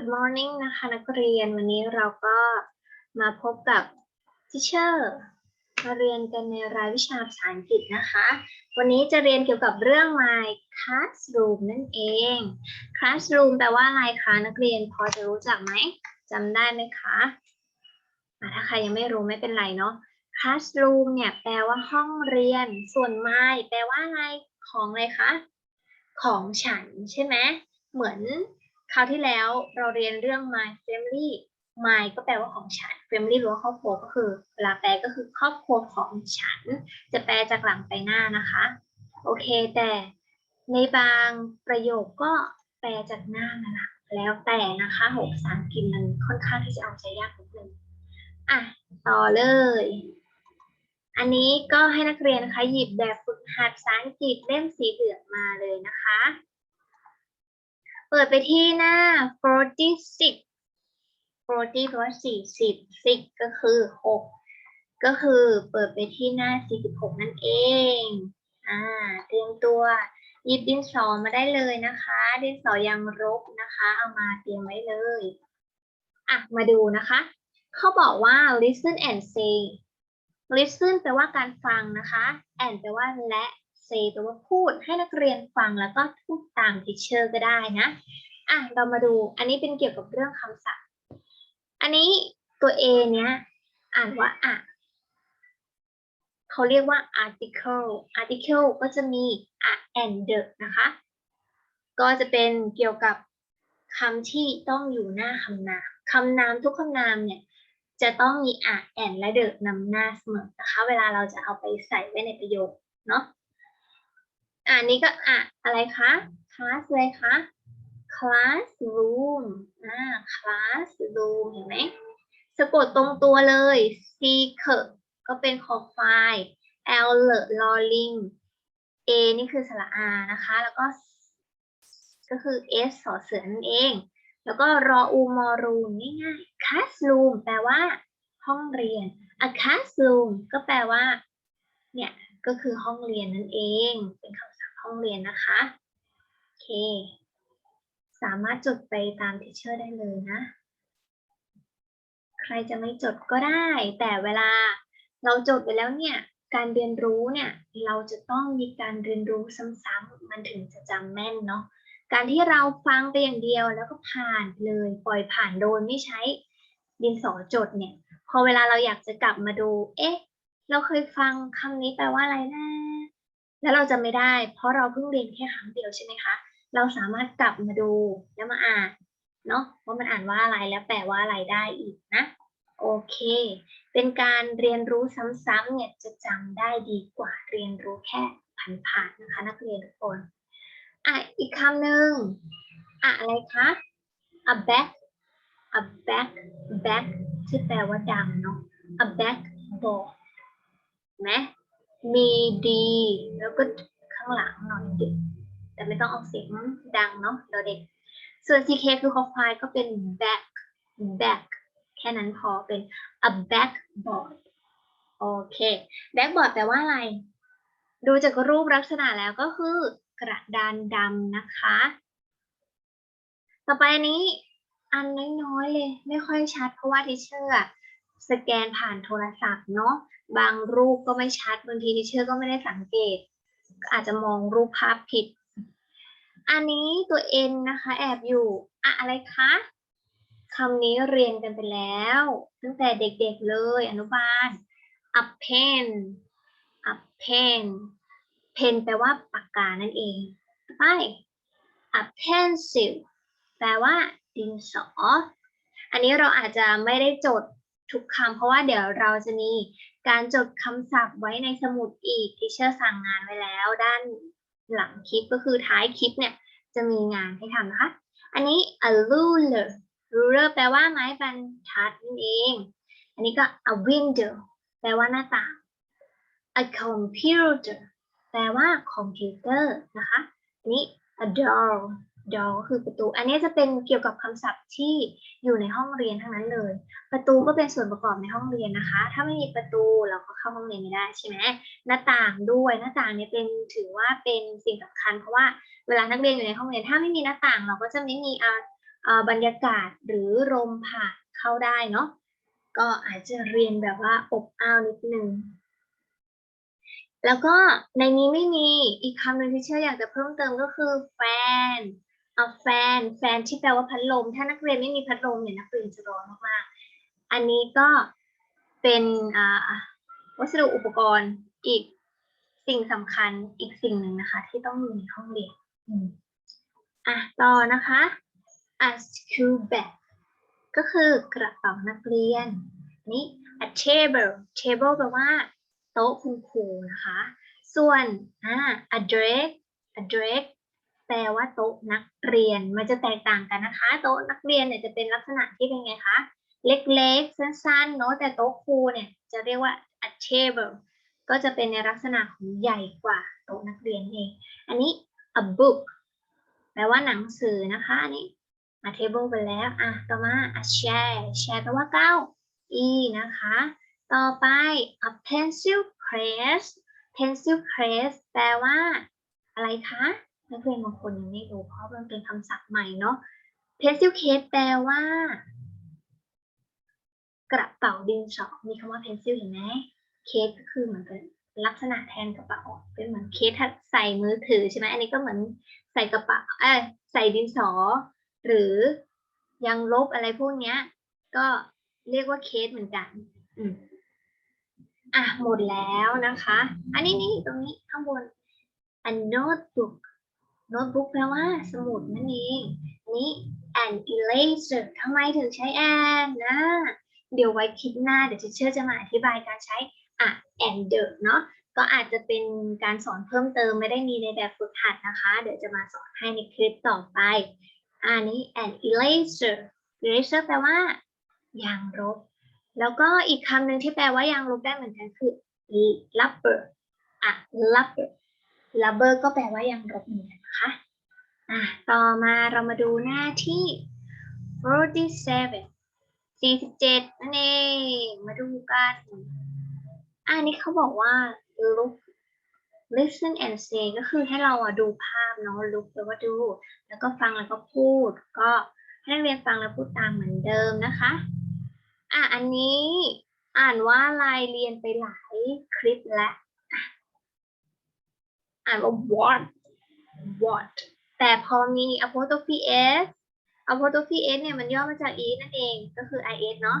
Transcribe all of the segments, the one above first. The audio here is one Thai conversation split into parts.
Good morning นะคะนักเรียนวันนี้เราก็มาพบกับ Teacher มาเรียนกันในรายวิชาภาษาอังกฤษนะคะ วันนี้จะเรียนเกี่ยวกับเรื่อง my classroom นั่นเอง classroom แปลว่าอะไรคะนักเรียนพอจะรู้จักไหมจำได้ไหมคะถ้าใครยังไม่รู้ไม่เป็นไรเนาะ classroom เนี่ยแปลว่าห้องเรียน ส่วน my แปลว่าอะไรของอะไรคะ ของฉันใช่ไหมเหมือน คราวที่แล้วเราเรียนเรื่อง my family my ก็แปลว่าของฉัน family หรือว่าครอบครัวก็คือเวลาแปลก็คือครอบครัวของฉัน จะแปลจากหลังไปหน้านะคะ โอเค แต่ในบางประโยคก็แปลจากหน้านั่นแหละแล้วแต่นะคะหกภาษาอังกฤษมันค่อนข้างที่จะเอาใจยากนิดนึงอะต่อเลย อันนี้ก็ให้นักเรียนนะคะหยิบแบบฝึกหัดภาษาอังกฤษเล่มสีเหลืองมาเลยนะคะ เปิดไปที่หน้า46 40แปลว่า40 6ก็คือ6ก็คือเปิดไปที่หน้า 46 นั่นเอง อ่า เตรียมตัวหยิบดินสอมาได้เลยนะคะ ดินสอยังรบนะคะ เอามาเตรียมไว้เลย อะ มาดูนะคะ เขาบอกว่า listen and say listen แปลว่าการฟังนะคะ and แปลว่าและ say แปลว่าพูดให้นักเรียนฟังแล้วก็พูดตาม teacher ก็ได้นะ อะ เรามาดู อันนี้เป็นเกี่ยวกับเรื่องคำศัพท์ อันนี้ตัว A เนี้ย อ่านว่าอะเขาเรียกว่า article article ก็จะมี a and the นะคะ ก็จะเป็นเกี่ยวกับคำที่ต้องอยู่หน้าคำนามคำนามทุกคำนามเนี่ยจะต้องมี a and และ the นำหน้าเสมอนะคะ เวลาเราจะเอาไปใส่ไว้ในประโยคเนาะ อ่านี้ก็อะอะไรคะ class เลยคะ classroom อ่า classroom เห็นไหมสะกดตรงตัวเลย c เคก็เป็นคอควาย l เลลอลิง a นี่คือสระอานะคะ แล้วก็ ก็คือ s สอเสือนั่นเอง แล้วก็รออูมอรูมง่ายๆ classroom แปลว่าห้องเรียน a classroom ก็แปลว่า เนี่ย ก็คือห้องเรียนนั่นเอง เป็นคำ ห้องเรียนนะคะโอเค สามารถจดไปตามทิเชอร์ได้เลยนะ ใครจะไม่จดก็ได้ แต่เวลาเราจดไปแล้วเนี่ย การเรียนรู้เนี่ย เราจะต้องมีการเรียนรู้ซ้ำๆมันถึงจะจำแม่นเนาะการที่เราฟังไปอย่างเดียวแล้วก็ผ่านเลยปล่อยผ่านโดยไม่ใช้ดินสอจดเนี่ย พอเวลาเราอยากจะกลับมาดู เอ๊ะ เราเคยฟังคำนี้แปลว่าอะไรนะ แล้วเราจะไม่ได้ เพราะเราเพิ่งเรียนแค่ครั้งเดียวใช่ไหมคะ เราสามารถกลับมาดูแล้วมาอ่านเนาะว่ามันอ่านว่าอะไรแล้วแปลว่าอะไรได้อีกนะโอเค เป็นการเรียนรู้ซ้ำๆเนี่ยจะจำได้ดีกว่าเรียนรู้แค่ผ่านๆนะคะ นักเรียนทุกคนอะอีกคำหนึ่งอะอะไรคะ a back a back back ที่แปลว่าดังเนาะ a backboard ไหม มีดี แล้วก็ข้างหลังหน่อยดึกแต่ไม่ต้องออกเสียงดังเนาะเราเด็ก ส่วน CK คือคอควายก็เป็น back back แค่นั้นพอเป็น a backboard โอเค backboard แปลว่าอะไร ดูจากรูปลักษณะแล้วก็คือกระดานดำนะคะ ต่อไปอันนี้อันน้อยๆเลย ไม่ค่อยชัดเพราะว่าทิเชอร์ สแกนผ่านโทรศัพท์เนาะบางรูปก็ไม่ชัดบางทีทิเชอร์ก็ไม่ได้สังเกต อาจจะมองรูปภาพผิด อันนี้ตัว N นะคะ แอบอยู่อะอะไรคะคำนี้เรียนกันไปแล้ว ตั้งแต่เด็กๆเลยอนุบาล a pen a pen pen แปลว่าปากกานั่นเอง ไป a pencil แปลว่าดินสอ อันนี้เราอาจจะไม่ได้จด ทุกคำเพราะว่าเดี๋ยวเราจะมีการจดคำศัพท์ไว้ในสมุดอีกที่เชื่อสั่งงานไว้แล้ว ด้านหลังคลิปก็คือท้ายคลิปเนี่ยจะมีงานให้ทำนะคะ อันนี้ a ruler ruler แปลว่าไม้บรรทัดนั่นเอง อันนี้ก็ a window แปลว่าหน้าต่าง a computer แปลว่าคอมพิวเตอร์นะคะนนี้ a door door คือประตู อันนี้จะเป็นเกี่ยวกับคำศัพท์ที่อยู่ในห้องเรียนทั้งนั้นเลย ประตูก็เป็นส่วนประกอบในห้องเรียนนะคะ ถ้าไม่มีประตูเราก็เข้าห้องเรียนไม่ได้ใช่ไหมหน้าต่างด้วยหน้าต่างเนี่ยเป็นถือว่าเป็นสิ่งสำคัญ เพราะว่าเวลานักเรียนอยู่ในห้องเรียน ถ้าไม่มีหน้าต่างเราก็จะไม่มีอ่าอ่าบรรยากาศหรือลมผ่านเข้าได้เนาะก็อาจจะเรียนแบบว่าอบอ้าวนิดนึงแล้วก็ในนี้ไม่มีอีกคำหนึ่งที่เชื่ออยากจะเพิ่มเติมก็คือแฟน เอาแฟน แฟนที่แปลว่าพัดลม ถ้านักเรียนไม่มีพัดลมเนี่ยนักเรียนจะร้อนมากๆ อันนี้ก็เป็นอ่าวัสดุอุปกรณ์อีกสิ่งสำคัญอีกสิ่งหนึ่งนะคะ ที่ต้องอยู่ในห้องเรียนอะต่อนะคะ a school bag ก็คือกระเป๋านักเรียน นี่ a table table แปลว่าโต๊ะคุณครูนะคะ ส่วนอ่า a desk a desk แปลว่าโต๊ะนักเรียน มันจะแตกต่างกันนะคะ โต๊ะนักเรียนเนี่ยจะเป็นลักษณะที่เป็นไงคะ เล็กๆ สั้นๆ เนอะแต่โต๊ะครูเนี่ยจะเรียกว่า a table ก็จะเป็นในลักษณะของใหญ่กว่าโต๊ะนักเรียนเอง อันนี้ a book แปลว่าหนังสือนะคะ อันนี้ a table ไปแล้ว อะ ต่อมา a chair chair แปลว่าเก้าอี้นะคะ ต่อไป a pencil case pencil case แปลว่าอะไรคะ นักเรียนบางคนยังไม่รู้เพราะมันเป็นคำศัพท์ใหม่เนาะ pencil case แปลว่า กระเป๋าดินสอมีคำว่า pencil เห็นไหม case ก็คือเหมือนเป็นลักษณะแทนกระเป๋าเป็นเหมือนเคสใส่มือถือใช่ไหมอันนี้ก็เหมือนใส่กระเป๋าเอ้ยใส่ดินสอ หรือยังลบอะไรพวกเนี้ย ก็เรียกว่าเคสเหมือนกัน อืมอะหมดแล้วนะคะ อันนี้นี่ตรงนี้ข้างบน a notebook notebook แปลว่าสมุดนั่นเองอันนี้ an eraser ทำไมถึงใช้ an นะ เดี๋ยวไว้คลิปหน้าเดี๋ยวจะเชื่อจะมาอธิบายการใช้อะ and the เนาะก็อาจจะเป็นการสอนเพิ่มเติมไม่ได้มีในแบบฝึกหัดนะคะ เดี๋ยวจะมาสอนให้ในคลิปต่อไป อันนี้ an eraser eraser แปลว่ายางลบ แล้วก็อีกคำหนึ่งที่แปลว่ายางลบได้เหมือนกันคือ rubber อะ rubber rubber ก็แปลว่ายางลบเหมือนกัน นะคะอะต่อมาเรามาดูหน้าที่ 47 47 นั่นเอง มาดูกันอันนี้เขาบอกว่า look listen and say ก็คือให้เราอะดูภาพเนาะ look แปลว่าดู แล้วก็ฟังแล้วก็พูด ก็ให้นักเรียนฟังแล้วพูดตามเหมือนเดิมนะคะ อะ อันนี้อ่านว่าลายเรียนไปหลายคลิปแล้ว อะอ่านว่า what what แต่พอมี apostrophe s apostrophe s เนี่ยมันย่อมาจาก e นั่นเองก็คือ is เนาะ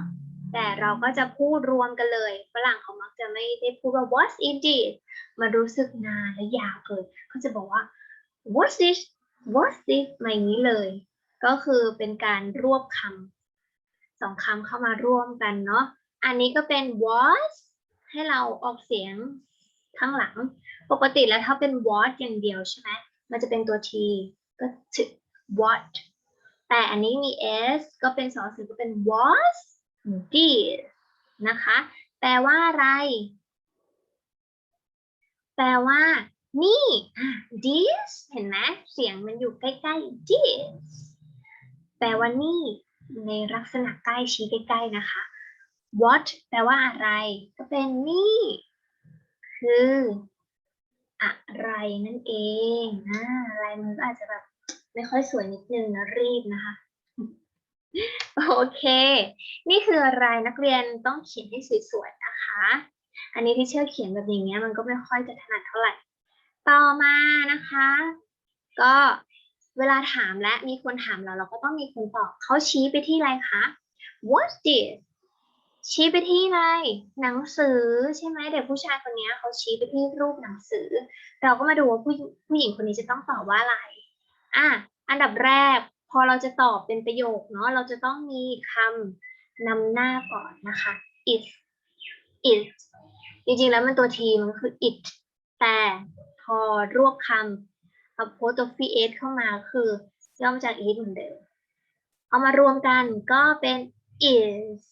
แต่เราก็จะพูดรวมกันเลย ฝรั่งเขามักจะไม่ได้พูดว่า what is this มันรู้สึกนานและยาวเกินเขาจะบอกว่า what's this what's this มาอย่างนี้เลย ก็คือเป็นการรวบคำสองคำเข้ามาร่วมกันเนาะอันนี้ก็เป็น was ให้เราออกเสียงข้างหลัง ปกติแล้วถ้าเป็น what อย่างเดียวใช่ไหม มันจะเป็นตัว t ก็ถึ what แต่อันนี้มี s ก็เป็นสองสือก็เป็น was this นะคะ แปลว่าอะไร แปลว่า นี่ this เห็นไหมเสียงมันอยู่ใกล้ๆ this แปลว่านี่ ในลักษณะใกล้ชี้ใกล้ๆนะคะ what แปลว่าอะไร ก็เป็นนี่ คือ อะไรนั่นเองอ่าลายมือก็อาจจะแบบไม่ค่อยสวยนิดนึงนะรีบนะคะ โอเค นี่คืออะไรนักเรียนต้องเขียนให้สวยๆนะคะ อันนี้ที่เชื่อเขียนแบบอย่างเงี้ยมันก็ไม่ค่อยจะถนัดเท่าไหร่ ต่อมานะคะ ก็เวลาถามและมีคนถามเราเราก็ต้องมีคนตอบเขาชี้ไปที่อะไรคะ what's this ชี้ไปที่อะไรหนังสือใช่ไหมเด็กผู้ชายคนนี้เขาชี้ไปที่รูปหนังสือ เราก็มาดูว่าผู้ผู้หญิงคนนี้จะต้องตอบว่าอะไรอะอันดับแรก พอเราจะตอบเป็นประโยคเนาะเราจะต้องมีคำนำหน้าก่อนนะคะ it it จริงๆแล้วมันตัว t มันคือ it แต่พอรวบคำ apostrophe s เข้ามาคือย่อมาจาก it เหมือนเดิมเอามารวมกันก็เป็น is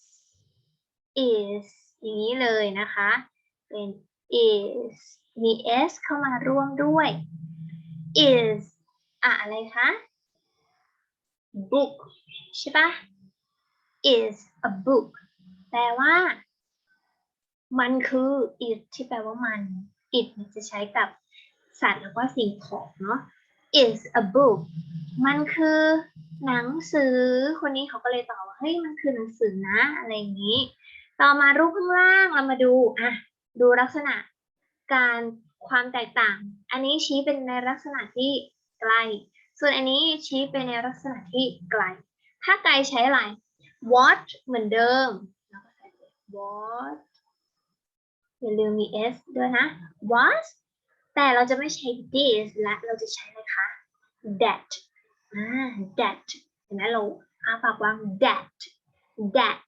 is อย่างนี้เลยนะคะ เป็น is มี s เข้ามาร่วมด้วย is อะอะไรคะ book ใช่ปะ is a book แปลว่า มันคือ it ที่แปลว่ามัน it เนี่ยจะใช้กับสัตว์แล้วก็สิ่งของเนาะ is a book มันคือหนังสือ คนนี้เขาก็เลยตอบว่า เฮ้ย มันคือหนังสือนะ อะไรอย่างนี้ ต่อมารูปข้างล่างเรามาดูอะดูลักษณะการความแตกต่าง อันนี้ชี้เป็นในลักษณะที่ไกล ส่วนอันนี้ชี้เป็นในลักษณะที่ไกล ถ้าไกลใช้อะไร what เหมือนเดิมแล้วก็ใส่ what อย่าลืมมี s ด้วยนะ what แต่เราจะไม่ใช้ this และเราจะใช้อะไรคะ that อ่า that เห็นไหมเราอาปากว่าง that that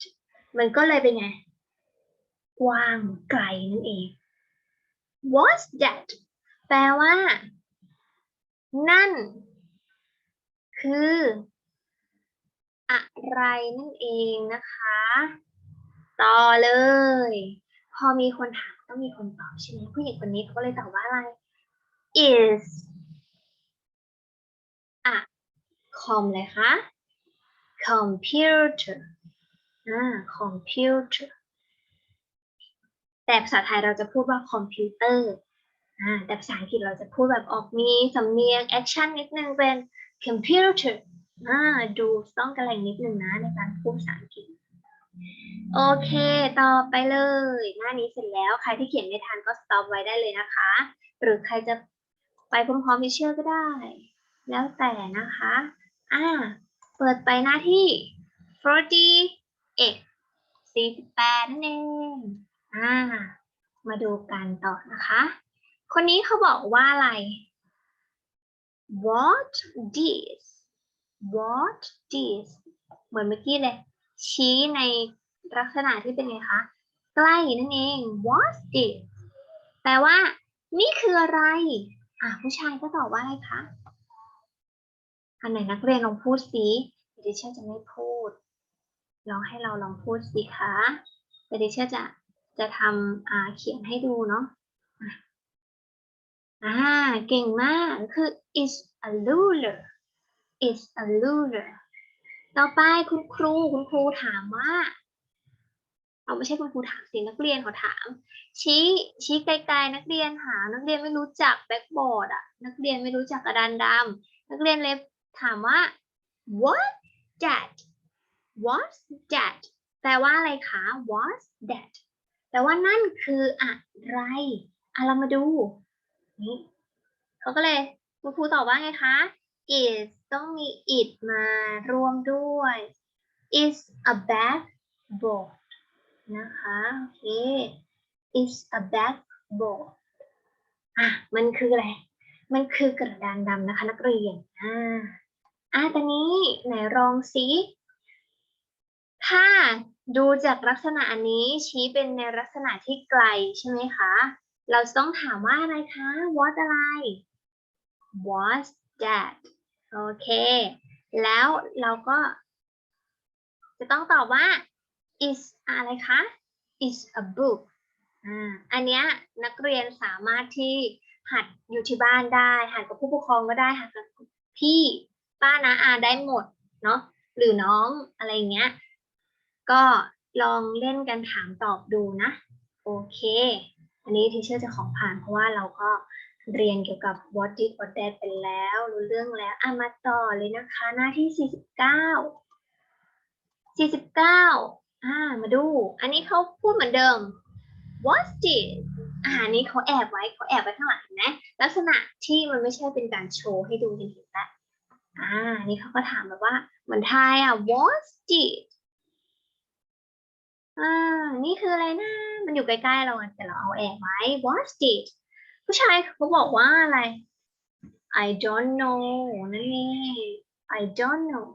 มันก็เลยเป็นไง กว้างไกลนั่นเอง what's that แปลว่า นั่น คือ อะไรนั่นเองนะคะ ต่อเลย พอมีคนถามต้องมีคนตอบใช่ไหมผู้หญิงคนนี้เขาก็เลยตอบว่าอะไร is อะ com เลยคะ computer อ่า computer แต่ภาษาไทยเราจะพูดว่าคอมพิวเตอร์แต่ภาษาอังกฤษเราจะพูดแบบออกมีสำเนียงแอคชั่นนิดนึงเป็น computer อ่าดูต้องกระแหล่งนิดนึงนะในการพูดภาษาอังกฤษ โอเค ต่อไปเลย หน้านี้เสร็จแล้วใครที่เขียนไม่ทันก็ stop ไว้ได้เลยนะคะ หรือใครจะไปพร้อมๆที่เชื่อก็ได้ แล้วแต่นะคะ อ่า เปิดไปหน้าที่ 48 48นั่นเองอ่ามาดูกันต่อนะคะ คนนี้เขาบอกว่าอะไร what this what this เหมือนเมื่อกี้เลย ชี้ในลักษณะที่เป็นไงคะ ใกล้นั่นเอง what this แปลว่า นี่คืออะไร อะ ผู้ชายก็ตอบว่าอะไรคะ อันไหนนักเรียนลองพูดสิดิฉันจะไม่พูด ลองให้เราลองพูดสิคะเดี๋ยวดิฉันจะจะทำอ่าเขียนให้ดูเนาะอะอ่าเก่งมากคือ is a ruler is a ruler ต่อไปคุณครูคุณครูถามว่าเอาไม่ใช่คุณครูถามสินักเรียนเขาถาม ชี้ชี้ไกลๆนักเรียนหา นักเรียนไม่รู้จักแบ็กบอร์ดอะ นักเรียนไม่รู้จักกระดานดำนักเรียนเลยถามว่า what that what's that แปลว่าอะไรคะ what's that แปลว่านั่นคืออะไรอะเรามาดูนี่เขาก็เลยคุณครูตอบว่าไงคะ is ต้องมี it มารวมด้วย is a backboard นะคะโอเค is a backboard อะมันคืออะไร มันคือกระดานดำนะคะนักเรียน อ่าอะตอนนี้ไหนลองสิ ถ้าดูจากลักษณะอันนี้ชี้เป็นในลักษณะที่ไกลใช่ไหมคะ เราจะต้องถามว่าอะไรคะ what อะไร what's that โอเค แล้วเราก็ จะต้องตอบว่า is อะไรคะ is a book อ่าอันเนี้ยนักเรียนสามารถที่หัดอยู่ที่บ้านได้ หัดกับผู้ปกครองก็ได้หัดกับพี่ป้านาอาได้หมดเนาะหรือน้องอะไรเงี้ย ก็ลองเล่นกันถามตอบดูนะ โอเค อันนี้ทีเชอร์จะของผ่านเพราะว่าเราก็เรียนเกี่ยวกับ what did what that ไปแล้ว รู้เรื่องแล้วอะมาต่อเลยนะคะ หน้าที่ 49 49อ่ามาดู อันนี้เขาพูดเหมือนเดิม what's this อ่าอันนี้เขาแอบไว้เขาแอบไว้ข้างหลังนไหมลักษณะที่มันไม่ใช่เป็นการโชว์ให้ดูเห็นๆแล้วอ่านี่เขาก็ถามแบบว่าเหมือนไทยอะ what's this อ่า นี่คืออะไรนะ มันอยู่ใกล้ๆเราอะแต่เราเอาแอบไว้ what's this ผู้ชายเขาบอกว่าอะไร I don't know นั่นเอง I don't know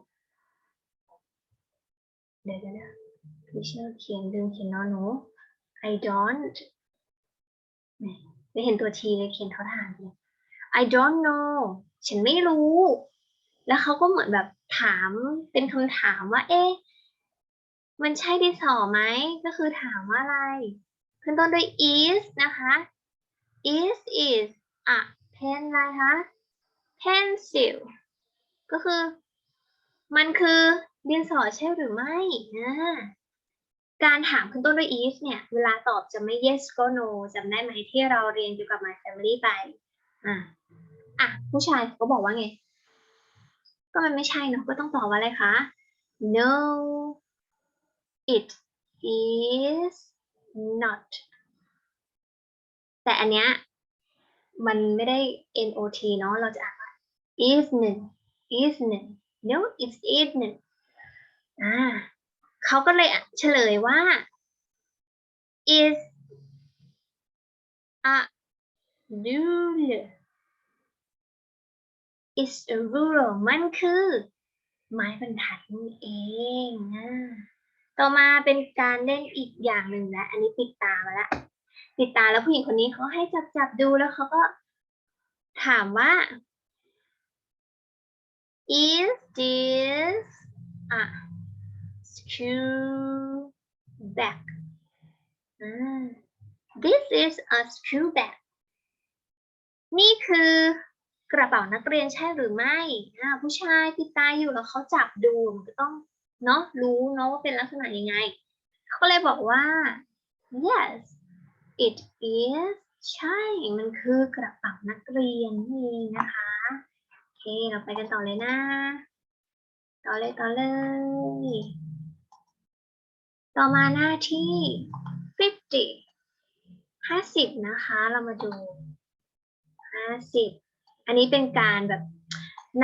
เดี๋ยวเดี๋ยวพี่เชื่อเขียนลืมเขียนนอนหนู I don't ไม่เห็นตัวทีเลยเขียนเท่าทานเลย I don't know ฉันไม่รู้ แล้วเขาก็เหมือนแบบถามเป็นคำถามว่า เอ๊ะ มันใช่ดินสอไหม ก็คือถามว่าอะไร ขึ้นต้นด้วย is นะคะ is is อะ pen อะไรคะ pencil ก็คือ มันคือดินสอใช่หรือไม่นะการถามขึ้นต้นด้วย is เนี่ย เวลาตอบจะไม่ yes ก็ no จำได้ไหมที่เราเรียนเกี่ยวกับ my family ไป อะ อะ ผู้ชายเขาบอกว่าไง ก็มันไม่ใช่เนอะก็ต้องตอบว่าอะไรคะ no it is not แต่อันเนี้ยมันไม่ได้ not เนาะเราจะอ่านว่า isn't isn't no it isn't อ่าเขาก็เลยเฉลยว่า is a ruler is a ruler มันคือ ไม้บรรทัดนั่นเองนะ ต่อมาเป็นการเล่นอีกอย่างหนึ่งแล้วอันนี้ปิดตามาแล้วปิดตาแล้วผู้หญิงคนนี้เขาให้จับจับดูแล้วเขาก็ถามว่า is this a school bag this is a school bag นี่คือกระเป๋านักเรียนใช่หรือไม่ ผู้ชายปิดตาอยู่แล้วเขาจับดูมันก็ต้อง เนาะรู้เนาะว่าเป็นลักษณะยังไงเขาก็เลยบอกว่า yes it is ใช่ มันคือกระเป๋านักเรียนนี่นะคะ โอเค เราไปกันต่อเลยนะ ต่อเลย ต่อเลย ต่อมาหน้าที่ 50 50 นะคะ เรามาดู 50 อันนี้เป็นการแบบ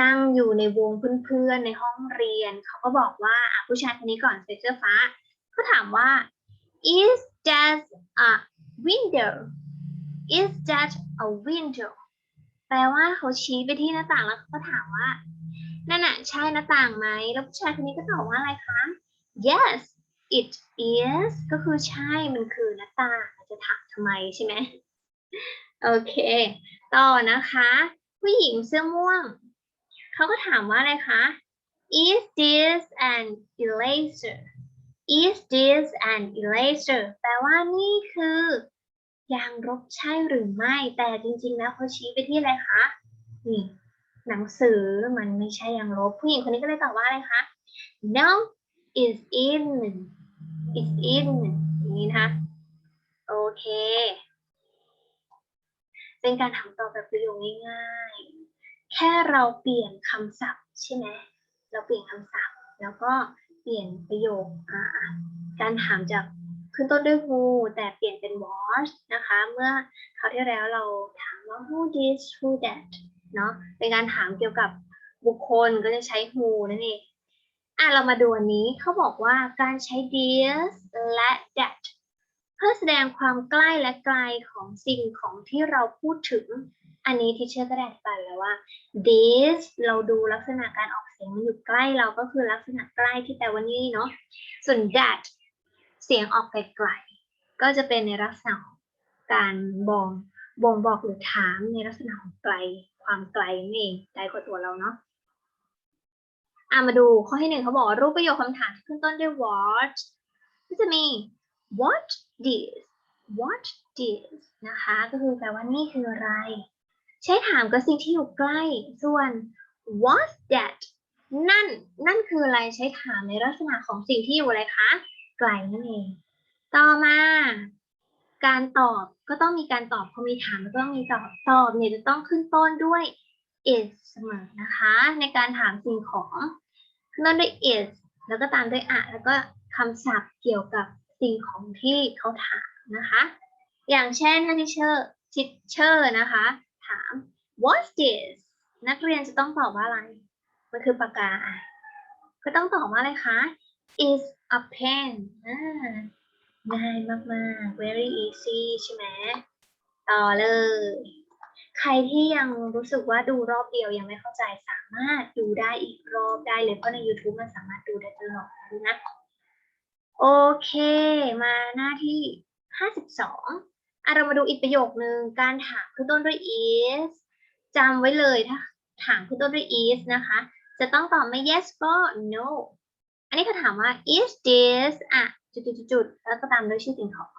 นั่งอยู่ในวงเพื่อนๆในห้องเรียน เขาก็บอกว่าผู้ชายคนนี้ก่อนใส่เสื้อฟ้าเขาถามว่า is that a window is that a window แปลว่าเขาชี้ไปที่หน้าต่างแล้วเขาก็ถามว่านั่นน่ะใช่หน้าต่างไหมแล้วผู้ชายคนนี้ก็ตอบว่าอะไรคะ yes it is ก็คือใช่มันคือหน้าต่างจะถามทำไมใช่ไหมโอเค ต่อนะคะ ผู้หญิงเสื้อม่วง เขาก็ถามว่าอะไรคะ is this an eraser is this an eraser แปลว่านี่คือยางลบใช่หรือไม่ แต่จริงๆแล้วเขาชี้ไปที่อะไรคะ นี่หนังสือมันไม่ใช่ยางลบ ผู้หญิงคนนี้ก็เลยตอบว่าอะไรคะ no is in is in อย่างนี้นะคะ โอเค เป็นการถามตอบแบบประโยคง่ายๆ แค่เราเปลี่ยนคำศัพท์ใช่ไหมเราเปลี่ยนคำศัพท์ แล้วก็เปลี่ยนประโยคการถามจากขึ้นต้นด้วย who แต่เปลี่ยนเป็น was นะคะ เมื่อคราวที่แล้วเราถามว่า who this who that เนาะเป็นการถามเกี่ยวกับบุคคลก็จะใช้ who นั่นเองอะเรามาดูอันนี้เขาบอกว่าการใช้ this และ that เพื่อแสดงความใกล้และไกลของสิ่งของที่เราพูดถึง อันนี้ที่เชื่อก็ได้อธิบายแล้วว่า this เราดูลักษณะการออกเสียงมันอยู่ใกล้เราก็คือลักษณะใกล้ที่แปลว่านี่เนาะ ส่วน that เสียงออกไกลๆก็จะเป็นในลักษณะของการบ่งบ่งบอกหรือถามในลักษณะของไกล ความไกลนั่นเองไกลกว่าตัวเราเนาะอะมาดูข้อที่หนึ่งเขาบอกรูปประโยคคำถามที่ขึ้นต้นด้วย what ก็จะมี what this what this นะคะ ก็คือแปลว่านี่คืออะไร ใช้ถามกับสิ่งที่อยู่ใกล้ ส่วน what's that นั่น นั่นคืออะไรใช้ถามในลักษณะของสิ่งที่อยู่อะไรคะ ไกลนั่นเอง ต่อมา การตอบก็ต้องมีการตอบพอมีถามแล้วก็ต้องมีตอบ ตอบเนี่ยจะต้องขึ้นต้นด้วย is เสมอนะคะ ในการถามสิ่งของขึ้นต้นด้วย is แล้วก็ตามด้วยอะแล้วก็คำศัพท์เกี่ยวกับสิ่งของที่เขาถามนะคะ อย่างเช่นถ้า teacher teacher นะคะ ถาม what's this นักเรียนจะต้องตอบว่าอะไร มันคือปากกา ก็ต้องตอบว่าอะไรคะ is a pen ง่ายมากๆ very easy ใช่ไหมต่อเลย ใครที่ยังรู้สึกว่าดูรอบเดียวยังไม่เข้าใจสามารถดูได้อีกรอบได้เลย เพราะใน YouTube มันสามารถดูได้ตลอดนะ โอเค มาหน้าที่ 52 อะเรามาดูอีกประโยคนึงการถามขึ้นต้นด้วย is จำไว้เลยถ้าถามขึ้นต้นด้วย is นะคะ จะต้องตอบไม่ yes ก็ no อันนี้เขาถามว่า is this อะจุดๆๆๆแล้วก็ตามด้วยชื่อสิ่งของ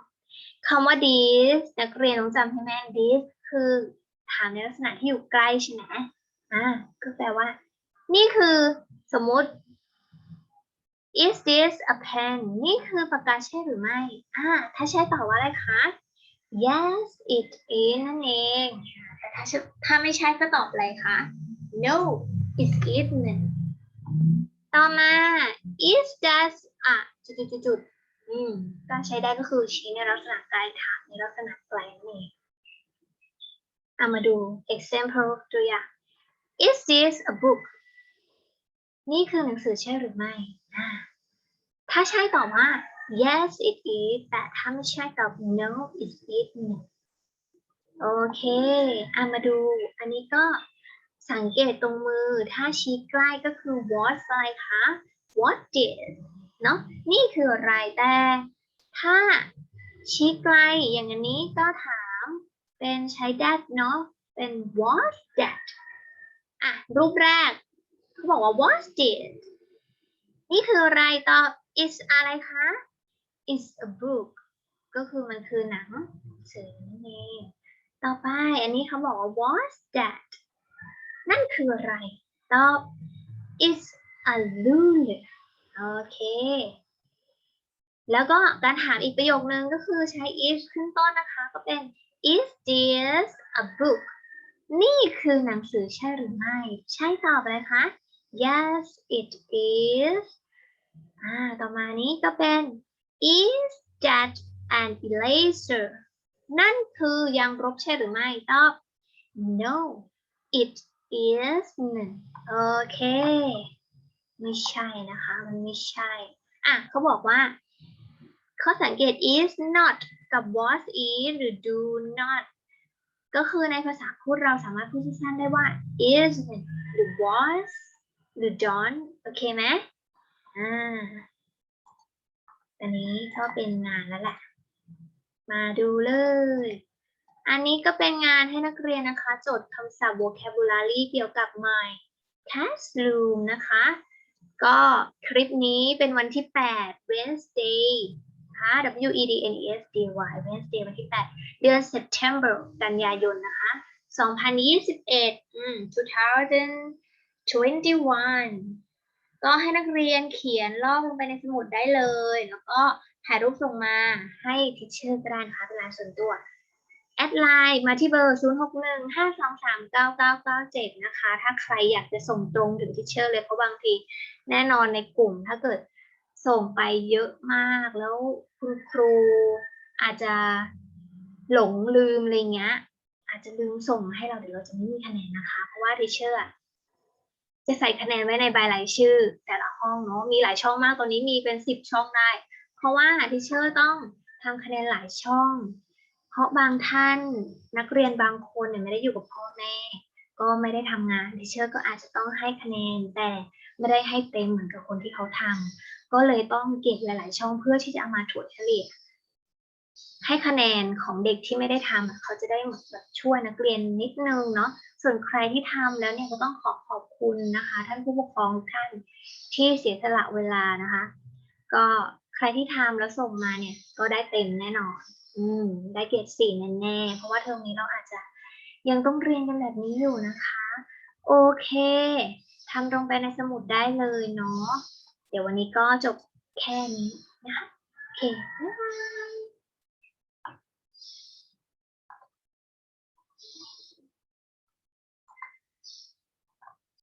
คำว่า this นักเรียนต้องจำให้แม่น this คือถามในลักษณะที่อยู่ใกล้ใช่ไหมอ่าก็แปลว่า นี่คือสมมุติ is this a pen นี่คือปากกาใช่หรือไม่อ่าถ้าใช่ตอบว่าอะไรคะ yes it is นั่นเอง แต่ถ้าถ้าไม่ใช่ก็ตอบอะไรคะ no it isn't ต่อมา is that อะจุดจุดจุดจุดอืมการใช้ได้ก็คือชี้ในลักษณะกายถามในลักษณะไกลนั่เอามาดู example ตัวอย่าง is this a book นี่คือหนังสือใช่หรือไม่ ถ้าใช่ตอบว่า yes it is แต่ถ้าไม่ใช่ตอบ no it isn't โอเคเอามาดู อันนี้ก็สังเกตตรงมือ ถ้าชี้ใกล้ก็คือ what อะไรคะ what did เนาะนี่คืออะไรแต่ ถ้าชี้ไกลอย่างนนี้ก็ถามเป็นใช้ that เนาะเป็น what that อะ รูปแรกเขาบอกว่า what did นี่คืออะไรตอบ is อะไรคะ is a book ก็คือมันคือหนังสือนั่นเองต่อไปอันนี้เขาบอกว่า what's that นั่นคืออะไร ตอบ is a ruler โอเค แล้วก็การถามอีกประโยคนึงก็คือใช้ is ขึ้นต้นนะคะ ก็เป็น is this a book นี่คือหนังสือใช่หรือไม่ ใช่ตอบเลยคะ yes it is อ่าต่อมานี้ก็เป็น is that an eraser นั่นคือยังลบใช่หรือไม่ตอบ no it isn't โอเค ไม่ใช่นะคะ มันไม่ใช่ อะ เขาบอกว่าข้อสังเกต is not กับ was is หรือ do not ก็คือในภาษาพูดเราสามารถพูดสั้นๆได้ว่า is หรือ was หรือ don't โอเคไหมอ่า อันนี้ก็เป็นงานแล้วแหละ มาดูเลย อันนี้ก็เป็นงานให้นักเรียนนะคะ จดคำศัพท์ vocabulary เกี่ยวกับ my classroom นะคะ ก็คลิปนี้เป็นวันที่ 8 Wednesday นะคะ W E D N E S D Y Wednesday วันที่ 8 เดือน September กันยายนนะคะ 2021 อืม 2021 ก็ให้นักเรียนเขียนลอกลงไปในสมุดได้เลย แล้วก็ถ่ายรูปส่งมาให้ทิชเชอร์ก็ได้นะคะเป็นลน์ส่วนตัว แอดไลน์มาที่เบอร์ 0 6 1 5 2 3 9 9 9 7 นะคะ ถ้าใครอยากจะส่งตรงถึงทิชเชอร์เลย เพราะบางทีแน่นอนในกลุ่มถ้าเกิดส่งไปเยอะมากแล้วคุณครูอาจจะหลงลืมอะไรเงี้ยอาจจะลืมส่งให้เราเดี๋ยวเราจะไม่มีคะแนนนะคะ เพราะว่าทิชเชอร์ จะใส่คะแนนไว้ในใบรายชื่อ แต่ละห้องเนาะมีหลายช่องมากตอนนี้มีเป็นสิบช่องได้ เพราะว่าทิเชอร์ต้องทำคะแนนหลายช่อง เพราะบางท่านนักเรียนบางคนเนี่ยไม่ได้อยู่กับพ่อแม่ก็ไม่ได้ทำงานทิเชอร์ก็อาจจะต้องให้คะแนน แต่ไม่ได้ให้เต็มเหมือนกับคนที่เขาทำก็เลยต้องเก็บหลาย ๆ ช่องเพื่อที่จะเอามาถัวเฉลี่ยให้คะแนนของเด็กที่ไม่ได้ทำเขาจะได้แบบช่วยนักเรียนนิดนึงเนาะ ส่วนใครที่ทำแล้วเนี่ยก็ต้องขอขอบคุณนะคะ ท่านผู้ปกครองท่านที่เสียสละเวลานะคะ ก็ใครที่ทำแล้วส่งมาเนี่ย ก็ได้เต็มแน่นอน อืม ได้เกรดสี่แน่ๆเพราะว่าเทอมนี้เราอาจจะยังต้องเรียนกันแบบนี้อยู่นะคะ โอเคทำลงไปในสมุดได้เลยเนาะเดี๋ยววันนี้ก็จบแค่นี้นะคะโอเคบ๊ายบาย